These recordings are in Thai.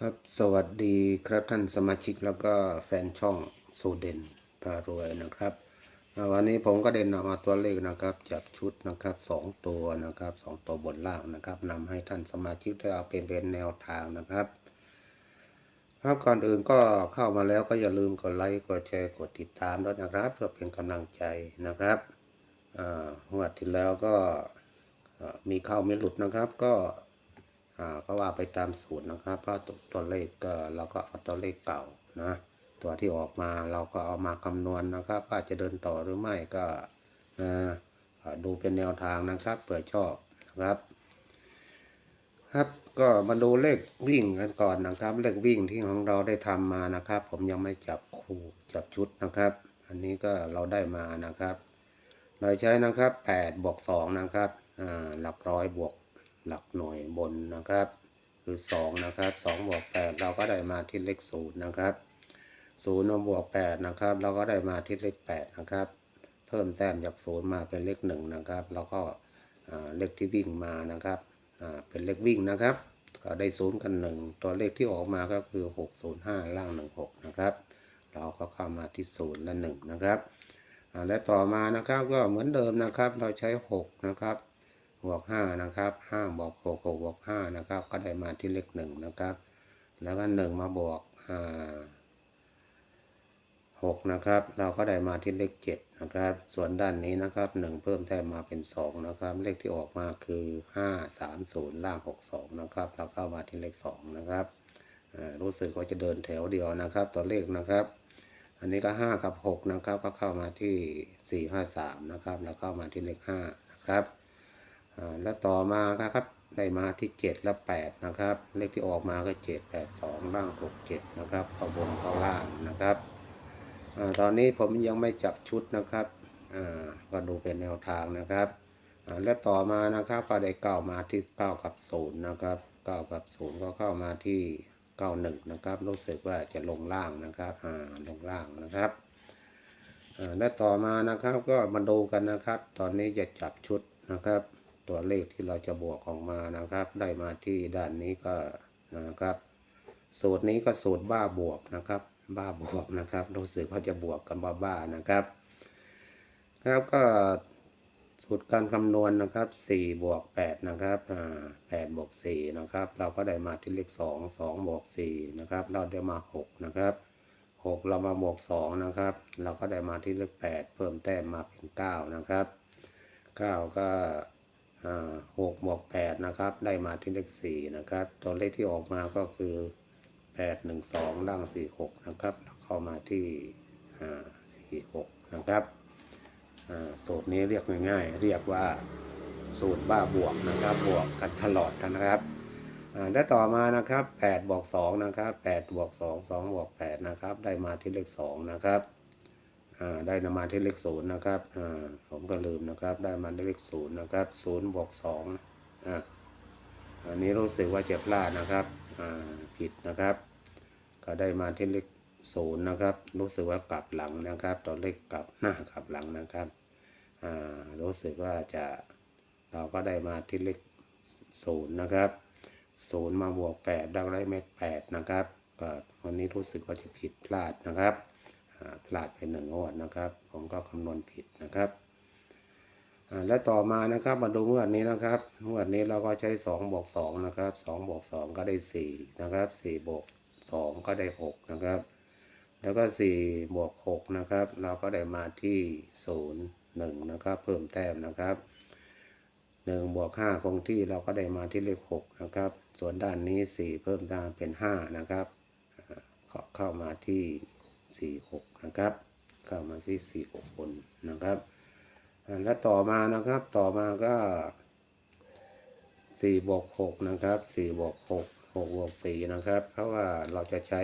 ครับสวัสดีครับท่านสมาชิกแล้วก็แฟนช่องโซเดนพารวยนะครับ วันนี้ผมก็เด่นนำมาตัวเลขนะครับจากชุดนะครับสองตัวนะครับสองตัวบนล่างนะครับนำให้ท่านสมาชิกได้เอาเป็นเป็นแนวทางนะครับครับก่อนอื่นก็เข้ามาแล้วก็อย่าลืมกดไลค์กดแชร์กดติดตามด้วยนะครับ เพื่อเป็นกำลังใจนะครับอ่างวดที่แล้วก็มีเข้าไม่หลุดนะครับก็ ก็ว่าไปตามสูตรนะครับเพราะตัวตัวเลขก็เราก็เอาตัวเลขเก่านะตัวที่ออกมาเราก็เอามาคำนวณนะครับว่าจะเดินต่อหรือไม่ก็อ่าดูเป็นแนวทางนะครับเผื่อชอบนะครับ ครับก็มาดูเลขวิ่งกันก่อนนะครับ เลขวิ่งที่ของเราได้ทำมานะครับ ผมยังไม่จับคู่จับชุดนะครับ อันนี้ก็เราได้มานะครับ เราใช้นะครับ8บวก2นะครับอ่าหลักร้อยบวก หลักหน่วยบนนะครับ คือสองนะครับสองบวกแปดเราก็ได้มาที่เลขศูนย์นะครับศูนย์มาบวกแปดนะครับ เราก็ได้มาที่เลขแปดนะครับ เพิ่มแต้มจากศูนย์มาเป็นเลขหนึ่งนะครับแล้วก็เลขที่วิ่งมานะครับเป็นเลขวิ่งนะครับก็ได้ศูนย์กันหนึ่งตัวเลขที่ออกมาก็คือหกศูนย์ห้าล่างหนึ่งหกนะครับ เราก็เข้ามาที่ศูนย์และหนึ่งนะครับและต่อมานะครับก็เหมือนเดิมนะครับ เราใช้หกนะครับ บวกห้านะครับห้าบวกหกบวกห้านะครับ ก็ได้มาที่เลขหนึ่งนะครับ แล้วก็หนึ่งมาบวกอ่าหกนะครับ เราก็ได้มาที่เลขเจ็ดนะครับ ส่วนด้านนี้นะครับหนึ่งเพิ่มแต้มมาเป็นสองนะครับ เลขที่ออกมาคือห้าสามศูนย์ล่างหกสองนะครับ เราเข้ามาที่เลขสองนะครับรู้สึกว่าจะเดินแถวเดียวนะครับ ตัวเลขนะครับ อันนี้ก็ห้ากับหกนะครับ ก็เข้ามาที่สี่ห้าสามนะครับ แล้วเข้ามาที่เลขห้านะครับ แล้วต่อมาครับได้มาที่ 7 และ 8 นะครับ เลขที่ออกมาก็ 7 8 2ล่าง 6 7 นะครับเข้าบนเข้าล่างนะครับอตอนนี้ผมยังไม่จับชุดนะครับก็ดูเป็นแนวทางนะครับ และต่อมานะครับก็ได้เก้ามาที่ 9 กับ0นะครับ9กับ 0 ก็เข้ามาที่ 91 นะครับ รู้สึกว่าจะลงล่างนะครับลงล่างนะครับและต่อมานะครับก็มาดูกันนะครับ ตอนนี้จะจับชุดนะครับ ตัวเลขที่เราจะบวกออกมานะครับ ได้มาที่ด้านนี้ก็นะครับ สูตรนี้ก็สูตรบ้าบวกนะครับ บ้าบวกนะครับรู้สึกว่าจะบวกกับบ้าบ้านะครับครับก็สูตรการคำนวณนะครับ4บวก8นะครับอ่า8บวก4นะครับ เราก็ได้มาที่เลข2 2บวก4นะครับ เราได้มา 6 นะครับหกเรามาบวกสองนะครับ เราก็ได้มาที่เลขแปดเพิ่มแต้มมาเป็นเก้านะครับเก้าก็ หกบวกแปดนะครับ ได้มาที่เลขสี่นะครับ ตัวเลขที่ออกมาก็คือแปดหนึ่งสองล่างสี่หกนะครับเข้ามาที่สี่หกนะครับสูตรนี้เรียกง่ายๆ เรียกว่าสูตรบ้าบวกนะครับ บวกกันตลอดนะครับอ่าต่อมานะครับ8บวก2นะครับ8บวก2 2บวก8นะครับ ได้มาที่เลข2นะครับ ได้มาที่เลข0นย์นะครับผมก็ลืมนะครับ ได้มาที่เลข0นย์นะครับ0บวก2อ่าอันนี้รู้สึกว่าจะพลาดนะครับผิดนะครับ ก็ได้มาที่เลข0นย์นะครับ รู้สึกว่ากลับหลังนะครับตัวเลขกลับหน้ากลับหลังนะครับรู้สึกว่าจะเราก็ได้มาที่เลข0นย์นะครับศูนย์มาบวกแปดได้เม็ดแปดนะครับก็วันนี้รู้สึกว่าจะผิดพลาดนะครับ พลาดไปหนึ่งงวดนะครับ ผมก็คำนวณผิดนะครับและต่อมานะครับมาดูงวดนี้นะครับงวดนี้เราก็ใช้สองบวกสองนะครับสองบวกสองก็ได้สี่นะครับสี่บวกสองก็ได้หกนะครับ แล้วก็สี่บวกหกนะครับ เราก็ได้มาที่ศูนย์หนึ่งนะครับ เพิ่มแต้มนะครับหนึ่งบวกห้าคงที่เราก็ได้มาที่เลขหกนะครับ ส่วนด้านนี้สี่เพิ่มตามเป็นห้านะครับข้าเข้ามาที่ สี่หกนะครับ เข้ามาที่สี่หกบนนะครับ และต่อมานะครับต่อมาก็สี่บวกหกนะครับสี่บวกหกหกบวกสี่นะครับ เพราะว่าเราจะใช้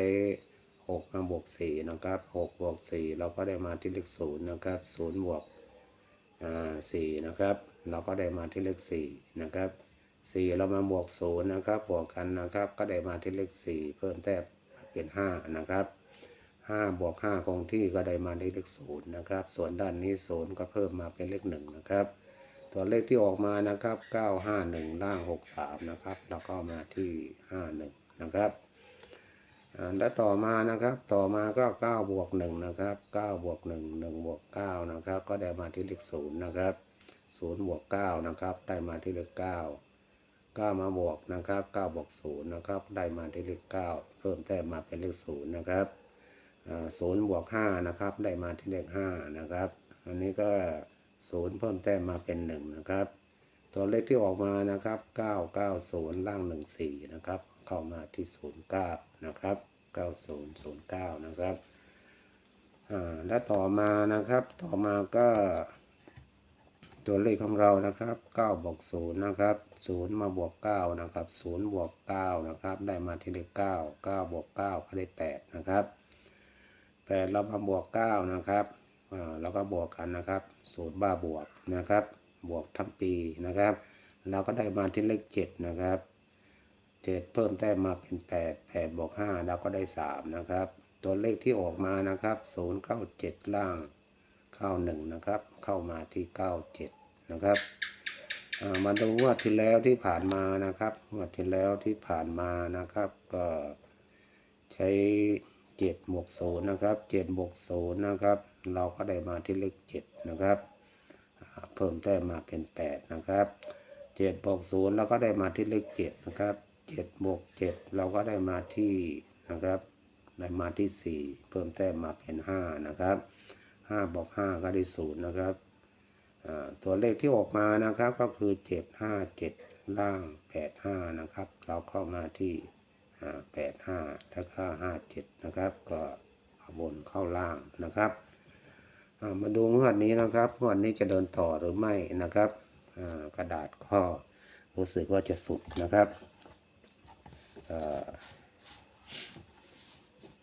หกมาบวกสี่นะครับหกบวกสี่เราก็ได้มาที่เลขศูนย์นะครับศูนย์บวกอ่าสี่นะครับ เราก็ได้มาที่เลขสี่นะครับสี่เรามาบวกศูนย์นะครับบวกกันนะครับ ก็ได้มาที่เลขสี่เพิ่มแต้มเป็นห้านะครับ ห้าบวกห้าคงที่ก็ได้มาที่เลขศูนย์นะครับ ส่วนด้านนี้ศูนย์ก็เพิ่มมาเป็นเลขหนึ่งนะครับ ตัวเลขที่ออกมานะครับเก้าห้าหนึ่งล่างหกสามนะครับ แล้วก็มาที่ห้าหนึ่งนะครับแล้วต่อมานะครับ ต่อมาก็เก้าบวกหนึ่งนะครับเก้าบวกหนึ่งหนึ่งบวกเก้านะครับ ก็ได้มาที่เลขศูนย์นะครับศูนย์บวกเก้านะครับ ได้มาที่เลขเก้าเก้ามาบวกนะครับเก้าบวกศูนย์นะครับ ได้มาที่เลขเก้าเพิ่มแต้มมาเป็นเลขศูนย์นะครับ ศูนย์บวกห้านะครับ ได้มาที่เลขห้านะครับ อันนี้ก็ศูนย์เพิ่มแต้มมาเป็นหนึ่งนะครับ ตัวเลขที่ออกมานะครับ990ล่าง14นะครับ เข้ามาที่09นะครับ9009นะครับอ่าและต่อมานะครับ ต่อมาก็ ตัวเลขของเรานะครับ9บวก0นะครับ0มาบวก9นะครับ0บวก9นะครับ ได้มาที่เลข9 9บวก9ก็ได้8นะครับ 8เรามาบวก9นะครับอ่าก็บวกกันนะครับ0บ้าบวกนะครับ บวกทั้งปีนะครับ เราก็ได้มาที่เลข7นะครับ7เพิ่มแต้มมาเป็น 8 8บวก5เราก็ได้ 3 นะครับ ตัวเลขที่ออกมานะครับ097ล่าง91นะครับ เข้ามาที่ 97 นะครับมาดูงวดที่แล้วที่ผ่านมานะครับงวดที่แล้วที่ผ่านมานะครับ ก็ใช้ 7บวก0นะครับ7บวก0นะครับ เราก็ได้มาที่เลข7นะครับ เพิ่มแต้มมาเป็น8นะครับ7บวก0เราก็ได้มาที่เลข7นะครับ7บวก7เราก็ได้มาที่นะครับได้มาที่4เพิ่มแต้มมาเป็น5นะครับ5บวก5ก็ได้0นย์นะครับตัวเลขที่ออกมานะครับก็คือ7 5 7ล่าง8 5นะครับ เราเข้ามาที่ 8 5แล้วก็5 7นะครับ ก็เอาบนเข้าล่างนะครับมาดูงวดนี้นะครับงวดนี้จะเดินต่อหรือไม่นะครับกระดาษก็รู้สึกว่าจะสุดนะครับ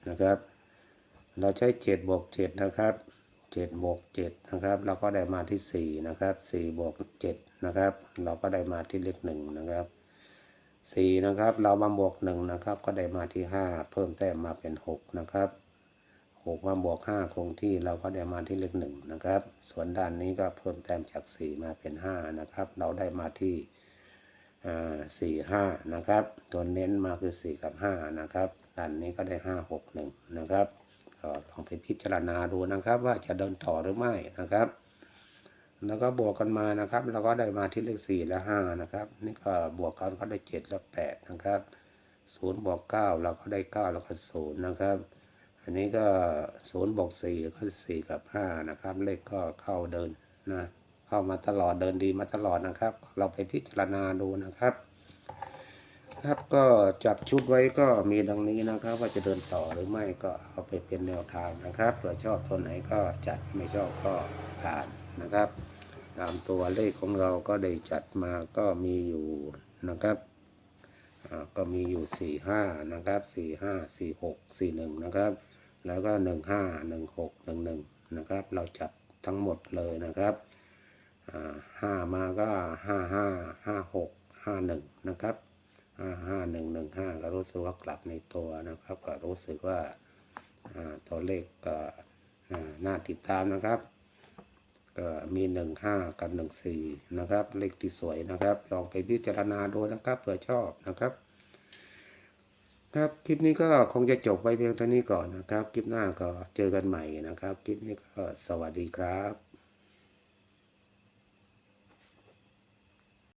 นะครับ เราใช้เจ็ดบวกเจ็ดนะครับเจ็ดบวกเจ็ดนะครับ เราก็ได้มาที่สี่นะครับสี่บวกเจ็ดนะครับ เราก็ได้มาที่เลขหนึ่งนะครับ สี่นะครับ เรามาบวกหนึ่งนะครับ ก็ได้มาที่ห้าเพิ่มแต้มมาเป็นหกนะครับหกมาบวกห้าคงที่เราก็ได้มาที่เลขหนึ่งนะครับ ส่วนด้านนี้ก็เพิ่มแต้มจากสี่มาเป็นห้านะครับ เราได้มาที่สี่ห้านะครับ ตัวเน้นมาคือสี่กับห้านะครับด้านนี้ก็ได้ห้าหกหนึ่งนะครับ ก็ลองไปพิจารณาดูนะครับว่าจะเดินต่อหรือไม่นะครับ แล้วก็บวกกันมานะครับ เราก็ได้มาที่เลขสี่และห้านะครับ นี่ก็บวกกันก็ได้เจ็ดและแปดนะครับศูนย์บวกเก้าเราก็ได้เก้าแล้วก็ศูนย์นะครับ อันนี้ก็ศูนย์บวกสี่ก็สี่กับห้านะครับ เลขก็เข้าเดินนะเข้ามาตลอดเดินดีมาตลอดนะครับ เราไปพิจารณาดูนะครับ ครับก็จับชุดไว้ก็มีดังนี้นะครับ ว่าจะเดินต่อหรือไม่ก็เอาไปเป็นแนวทางนะครับเผื่อชอบตัวไหนก็จัดไม่ชอบก็ผ่าน นะครับ ตามตัวเลขของเราก็ได้จัดมาก็มีอยู่นะครับก็มีอยู่สี่ห้านะครับสี่ห้าสี่หกสี่หนึ่งนะครับ แล้วก็หนึ่งห้าหนึ่งหกหนึ่งหนึ่งนะครับ เราจัดทั้งหมดเลยนะครับห้ามาก็ห้าห้าห้าหกห้าหนึ่งนะครับห้าห้าหนึ่งหนึ่งห้าก็รู้สึกว่ากลับในตัวนะครับ ก็รู้สึกว่าตัวเลขก็น่าติดตามนะครับ มีหนึ่งห้ากับหนึ่งสี่นะครับ เลขที่สวยนะครับ ลองไปพิจารณาดูนะครับเผื่อชอบนะครับ ครับคลิปนี้ก็คงจะจบไว้เพียงเท่านี้ก่อนนะครับ คลิปหน้าก็เจอกันใหม่นะครับ คลิปนี้ก็สวัสดีครับ